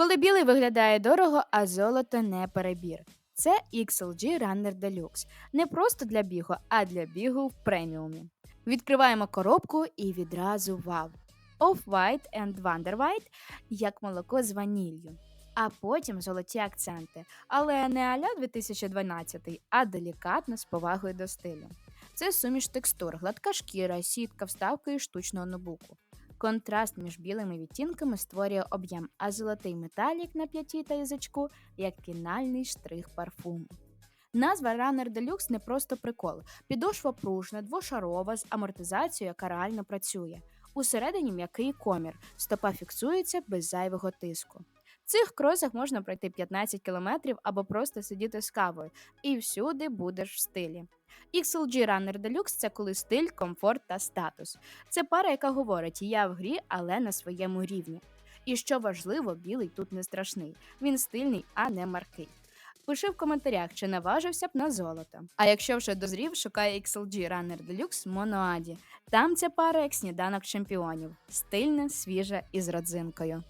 Коли білий виглядає дорого, а золото не перебір. Це XLG Runner Deluxe. Не просто для бігу, а для бігу в преміумі. Відкриваємо коробку і відразу вау. Off-White and Wonder White як молоко з ваніллю. А потім золоті акценти, але не аля 2012, а делікатно з повагою до стилю. Це суміш текстур, гладка шкіра, сітка, вставка і штучного нобуку. Контраст між білими відтінками створює об'єм, а золотий металік на п'яті та язичку як фінальний штрих парфуму. Назва Runner Deluxe не просто прикол. Підошва пружна, двошарова з амортизацією, яка реально працює. Усередині м'який комір, стопа фіксується без зайвого тиску. Цих кросах можна пройти 15 км або просто сидіти з кавою, і всюди будеш в стилі. XLG Runner Deluxe – це коли стиль, комфорт та статус. Це пара, яка говорить: я в грі, але на своєму рівні. І що важливо, білий тут не страшний. Він стильний, а не маркий. Пиши в коментарях, чи наважився б на золото. А якщо вже дозрів, шукай XLG Runner Deluxe Monoadi. Там ця пара як сніданок чемпіонів. Стильна, свіжа і з родзинкою.